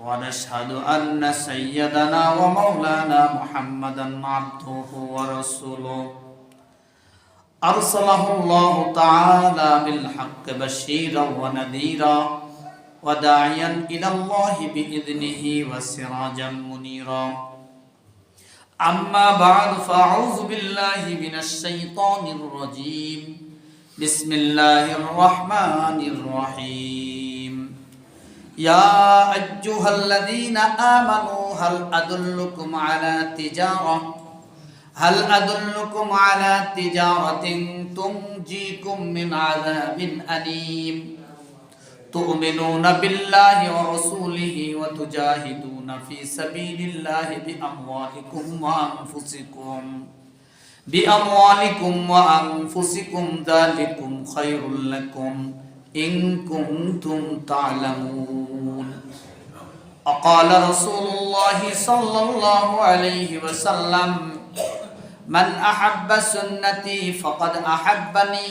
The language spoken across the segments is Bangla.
ونشهد أن سيدنا ومولانا محمدا عبده ورسوله. أرسله الله تعالى بالحق بشيرا ونذيرا وداعيا إلى الله بإذنه وسراجا منيرا. أما بعد فأعوذ بالله من الشيطان الرجيم. بسم الله الرحمن الرحيم. يا أيها الذين آمنوا هل أدلكم على تجارة؟ هل أدلكم على تجارة تنجيكم من عذاب أليم؟ تؤمنون بالله ورسوله وتجاهدون في سبيل الله بأموالكم وأنفسكم. بأموالكم وأنفسكم ذلكم خير لكم. إن كنتم تعلمون وقال رسول الله صلى الله عليه وسلم من أحب سنتي فقد أحبني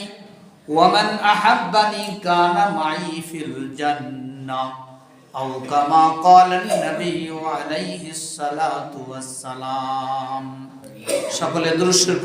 ومن أحبني كان معي في الجنة أو كما قال النبي عليه الصلاة والسلام شكرا درشق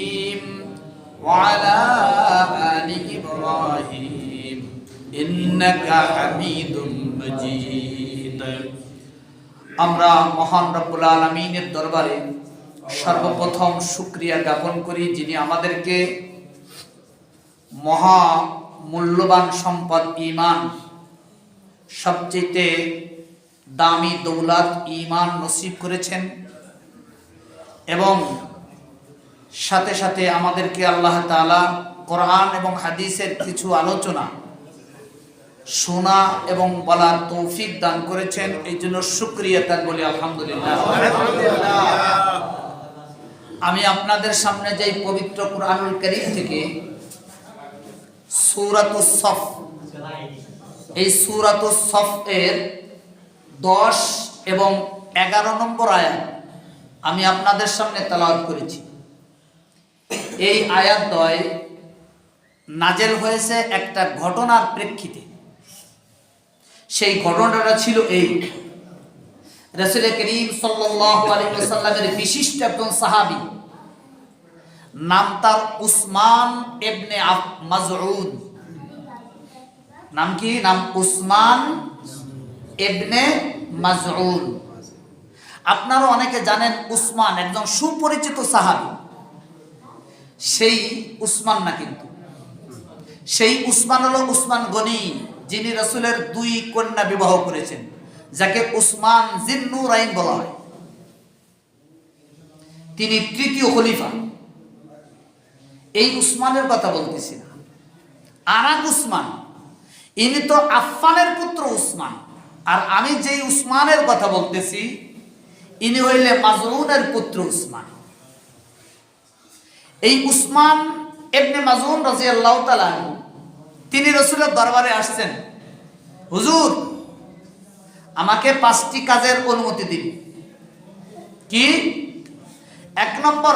وعلى آل إبراهيم إنك حميد مجيد আমরা মহান রব্বুল আলমিনের দরবারে সর্বপ্রথম শুক্রিয়া জ্ঞাপন করি যিনি আমাদেরকে মহা মূল্যবান সম্পদ ইমান সবচেয়ে দামি দৌলত ইমান নসিব করেছেন এবং সাথে সাথে আমাদেরকে আল্লাহ তালা কোরআন এবং হাদিসের কিছু আলোচনা, শোনা এবং বলার তৌফিক দান করেছেন। এই জন্য সুক্রিয়া তার বলি, আলহামদুলিল্লাহ। আমি আপনাদের সামনে যাই পবিত্র কোরআনুল করিম থেকে সূরাত সফ, এই সূরাত সফ এর দশ এবং এগারো নম্বর আয়াত আমি আপনাদের সামনে তেলাওয়াত করেছি। এই আয়াত দয় নাজেল হয়েছে একটা ঘটনার প্রেক্ষিতে। সেই ঘটনাটা ছিল এই। রসুল করিম ওয়াসাল্লামের বিশিষ্ট একজন সাহাবী নাম তার উসমান ইবনে মাজউদ। নাম কি? নাম উসমান ইবনে মাজউদ। আপনারা অনেকে জানেন উসমান একজন সুপরিচিত সাহাবী। সেই উসমান না কিন্তু। সেই উসমান হলো উসমান গনি, যিনি রসুলের দুই কন্যা বিবাহ করেছেন, যাকে উসমান জিন্নুর আইন বলা হয়। তিনি তৃতীয় খলিফা। এই উসমানের কথা বলতেছি না। আর উসমান, ইনি তো আফফানের পুত্র উসমান। আর আমি যেই উসমানের কথা বলতেছি, ইনি হইলে মাজুনের পুত্র উসমান। এই উসমান এবনে মাজুন রাজি আল্লাহ তিনি রসুলের দরবারে আসছেন, হুজুর, আমাকে পাঁচটি কাজের অনুমতি দিন। কি? এক নম্বর,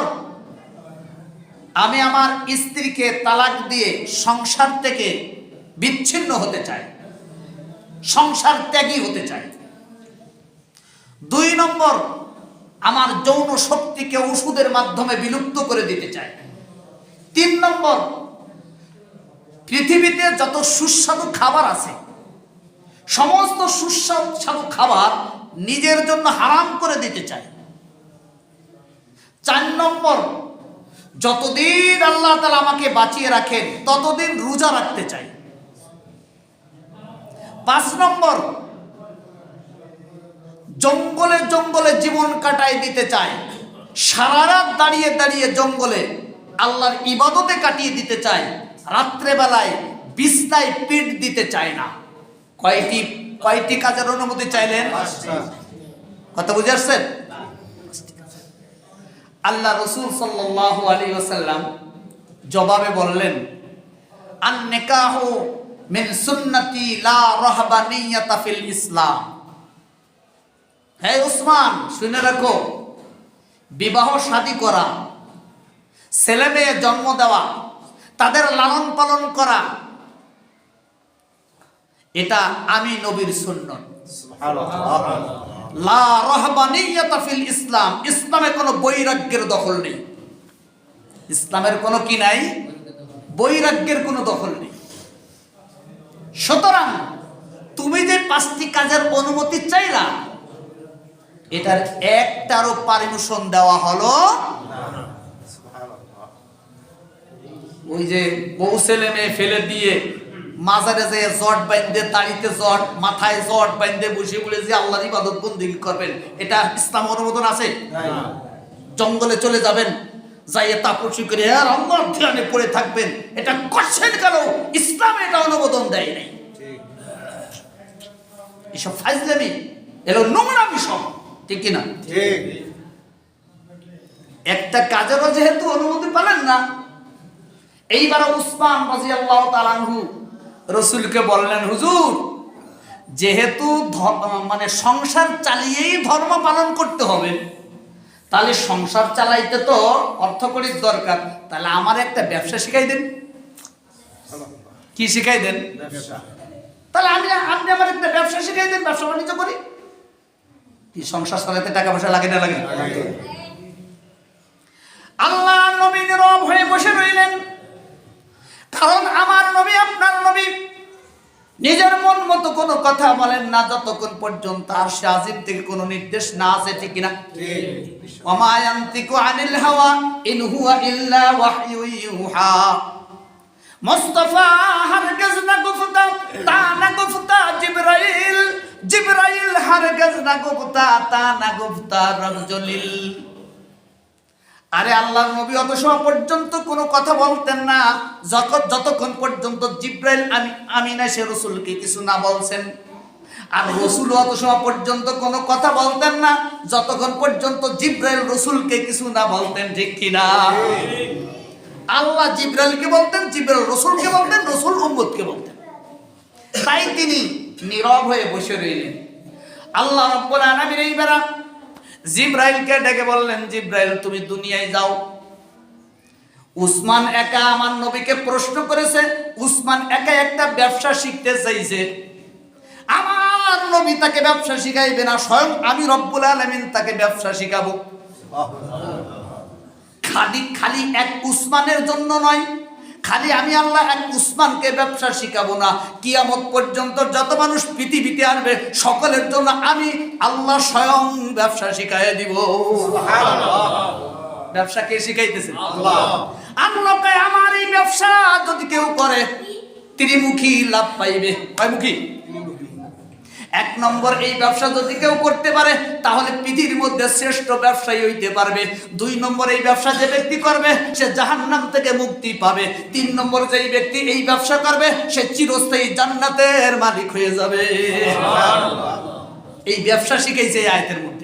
আমি আমার স্ত্রীকে তালাক দিয়ে সংসার থেকে বিচ্ছিন্ন হতে চাই, সংসার ত্যাগী হতে চাই। দুই নম্বর আমার যৌন শক্তিকে ওষুধের মাধ্যমে বিলুপ্ত করে দিতে চাই তিন নম্বর, পৃথিবীতে যত সুস্বাদু খাবার আছে, সমস্ত সুস্বাদু খাবার নিজের জন্য হারাম করে দিতে চাই চার নম্বর, যতদিন আল্লাহ তালা আমাকে বাঁচিয়ে রাখেন, ততদিন রোজা রাখতে চাই। পাঁচ নম্বর জঙ্গলে জঙ্গলে জীবন কাটায় দিতে চায়। সারা রাত দাঁড়িয়ে দাঁড়িয়ে জঙ্গলে আল্লাহর ইবাদতে কাটিয়ে দিতে চায়। রাত্রেবেলায় বিস্তায় পিঠ দিতে চায় না। কয়টি কয়টি কাজের অনুমতি চাইলেন? কথা বুঝে আসছেন? আল্লাহ রসুল সাল্লাহ আলী ওসাল্লাম জবাবে বললেন আন নেকাহু মিন সুন্নতি লা রহবানিয়াতা ফিল ইসলাম। হে উসমান, শুনে রাখো। বিবাহ শাদী করা, ছেলে মেয়ে জন্ম দেওয়া, তাদের লালন পালন করা, এটা আমি নবীর সুন্নত। লা রহবানিয়াতা ফিল ইসলাম, ইসলামে কোনো বৈরাগ্যের দখল নেই। ইসলামের কোনো কি নাই? বৈরাগ্যের কোনো দখল নেই। সুতরাং তুমি যে পাঁচটি কাজের অনুমতি চাইলা এটার একটারও পারমিশন দেওয়া হলো ওই যে বউ ছেলে মেয়ে ফেলে দিয়ে মাজারে যে জট বাইন্দে তাড়িতে জট মাথায় জট বাইন্দে বসে বলে যে আল্লাহর ইবাদত বন্দিগি করবেন। এটা ইসলাম অনুমোদন আছে? জঙ্গলে চলে যাবেন যাইয়ে তাপসি করে আর আল্লাহর ধ্যানে পড়ে থাকবেন। এটা করছেন কেন ইসলাম এটা অনুমোদন দেয় নাই। এসব ফাইজলামি এলো নোংরা বিষয় ঠিক কিনা? ঠিক। একটা কাজেরও যেহেতু অনুমতি পেলেন না এইবার উসমান রাজি আল্লাহ তালানহু রসুলকে বললেন হুজুর যেহেতু মানে সংসার চালিয়েই ধর্ম পালন করতে হবে তাহলে সংসার চালাইতে তো অর্থকরীর দরকার। তাহলে আমার একটা ব্যবসা শিখাই দেন। কি শিখাই দেন? ব্যবসা। তাহলে আমি আপনি আমার একটা ব্যবসা শিখাই দেন ব্যবসা বাণিজ্য করি। কি সংসার চালাতে টাকা পয়সা লাগে না লাগে? আল্লাহ নবী নীরব হয়ে বসে রইলেন। কারণ আমার নবী আপনার নবী। নিজের মন মতো কোনো কথা বলেন না যতক্ষণ পর্যন্ত আর সে আজিম থেকে কোনো নির্দেশ না আছে ঠিক না ওমা ইয়ান্তিকু আনিল হাওয়া ইন হুয়া ইল্লা ওয়াহয়ু ইউহা। মুস্তাফা হারগিজ না গুফতা তা না গুফতা জিবরাইল। জিবরাইল হারগিজ না গুফতা তা না গুফতা রজলিল আরে আল্লাহর নবী অত সময় পর্যন্ত কোনো কথা বলতেন না। যত যতক্ষণ পর্যন্ত জিব্রাইল আমি আমিনা সে রসুলকে কিছু না বলছেন। আর রসুল অত সময় পর্যন্ত কোনো কথা বলতেন না। যতক্ষণ পর্যন্ত জিব্রাইল রসুলকে কিছু না বলতেন, ঠিক কিনা? আল্লাহ জিব্রাইলকে বলতেন, জিব্রাইল রসুলকে বলতেন, রসুল উম্মদকে বলতেন। তাই তিনি নীরব হয়ে বসে রইলেন। আল্লাহ রব্বুল আলামিন এইবারা জিব্রাইলকে ডেকে বললেন, জিব্রাইল, তুমি দুনিয়ায় যাও। উসমান একা আমার নবীকে প্রশ্ন করেছে, উসমান একা একটা ব্যবসা শিখতে চাইছে। আমার নবী তাকে ব্যবসা শিখাইবে না, স্বয়ং আমি রব্বুল আলামিন তাকে ব্যবসা শিখাবো। খালি খালি এক উসমানের জন্য নয়। খালি আমি আল্লাহ এক উসমানকে ব্যবসা শিখাবো না। কিয়ামত পর্যন্ত যত মানুষ পৃথিবীতে আসবে সকলের জন্য আমি আল্লাহ স্বয়ং ব্যবসা শিখাই দিব। ব্যবসা কে শিখাইতেছে? আল্লাহ। আমার এই ব্যবসা যদি কেউ করে ত্রিমুখী লাভ পাইবে। কয়মুখী এক নম্বর এই ব্যবসা যদি কেউ করতে পারে তাহলে পৃথিবীর মধ্যে শ্রেষ্ঠ ব্যবসায়ী হইতে পারবে। দুই নম্বর এই ব্যবসা যে ব্যক্তি করবে সে জাহান্নাম থেকে মুক্তি পাবে। তিন নম্বর যেই ব্যক্তি এই ব্যবসা করবে সে চিরস্থায়ী জান্নাতের মালিক হয়ে যাবে। এই ব্যবসা শিখেছে আয়তের মধ্যে।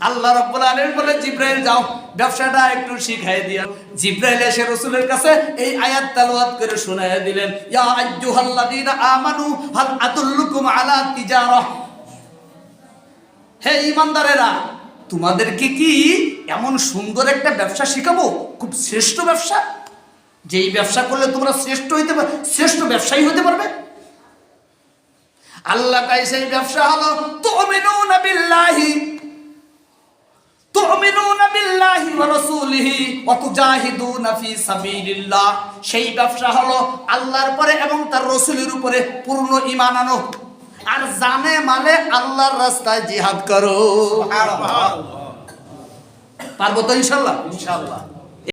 আল্লাহ রাব্বুল আলামিন বলে, জিব্রাইল, যাও, ব্যবসাটা একটু শিখাই দিয়া জিব্রাইল এসে রাসূলের কাছে এই আয়াত তেলাওয়াত করে শোনায় দিলেন, ইয়া আইয়ুহাল্লাযীনা আমানু, হাল আদুল্লুকুম আলা তিজারাহ হে ঈমানদারেরা, তোমাদেরকে কি এমন সুন্দর একটা ব্যবসা শিখাবো? খুব শ্রেষ্ঠ ব্যবসা? যেই ব্যবসা করলে তোমরা শ্রেষ্ঠ হইতে পার, শ্রেষ্ঠ ব্যবসায়ী হতে পারবে? আল্লাহ তাই সেই ব্যবসা হলো তুমিনুনা বিল্লাহি তুমিনুন বিল্লাহি ওয়া রাসূলিহি নাফি সাবিলিল্লাহ। সেই ব্যবসা হলো আল্লাহর পরে এবং তার রসুলের উপরে পূর্ণ ঈমান আনো। আর জানে মালে আল্লাহর রাস্তায় জিহাদ করো। পারব তো ইনশাল্লাহ? ইনশাআল্লাহ